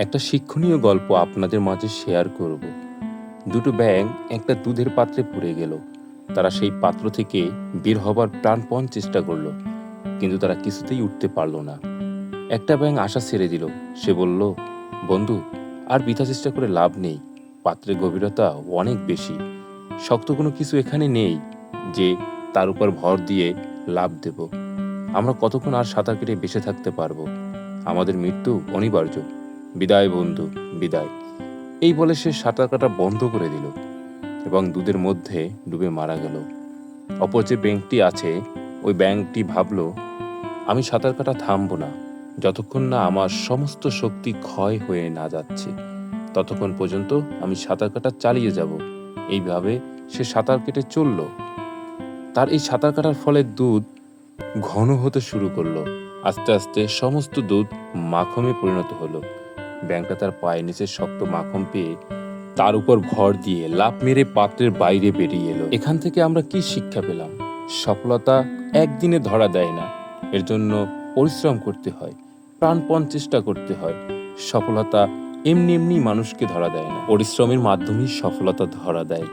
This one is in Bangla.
একটা শিক্ষণীয় গল্প আপনাদের মাঝে শেয়ার করব। দুটো ব্যাঙ একটা দুধের পাত্রে পড়ে গেল। তারা সেই পাত্র থেকে বের হবার প্রাণপণ চেষ্টা করল, কিন্তু তারা কিছুতেই উঠতে পারল না। একটা ব্যাঙ আশা ছেড়ে দিল। সে বলল, বন্ধু, আর বৃথা চেষ্টা করে লাভ নেই। পাত্রের গভীরতা অনেক বেশি। শক্ত কোনো কিছু এখানে নেই যে তার উপর ভর দিয়ে লাভ দেব। আমরা কতক্ষণ আর সাঁতার কেটে বেঁচে থাকতে পারব? আমাদের মৃত্যু অনিবার্য। বিদায় বন্ধু, বিদায়। এই বলে সে সাঁতার কাটা বন্ধ করে দিল এবং দুধের মধ্যে ডুবে মারা গেল। অপর যে ব্যাংকটি আছে, ওই ব্যাংকটি ভাবলো, আমি সাঁতার কাটা থামবো না। যতক্ষণ না আমার সমস্ত শক্তি ক্ষয় হয়ে না যাচ্ছে, ততক্ষণ পর্যন্ত আমি সাঁতার কাটা চালিয়ে যাব। এইভাবে সে সাঁতার কেটে চলল। তার এই সাঁতার কাটার ফলে দুধ ঘন হতে শুরু করল। আস্তে আস্তে সমস্ত দুধ মাখমে পরিণত হলো। ব্যাংকটা তার পায়ের নিচে শক্ত মাখন পেয়ে তার উপর ভর দিয়ে লাফ মেরে পাত্রের বাইরে বেরিয়ে এলো। এখান থেকে আমরা কি শিক্ষা পেলাম? সফলতা একদিনে ধরা দেয় না। এর জন্য পরিশ্রম করতে হয়, প্রাণপণ চেষ্টা করতে হয়। সফলতা এমনি এমনি মানুষকে ধরা দেয় না। পরিশ্রমের মাধ্যমেই সফলতা ধরা দেয়।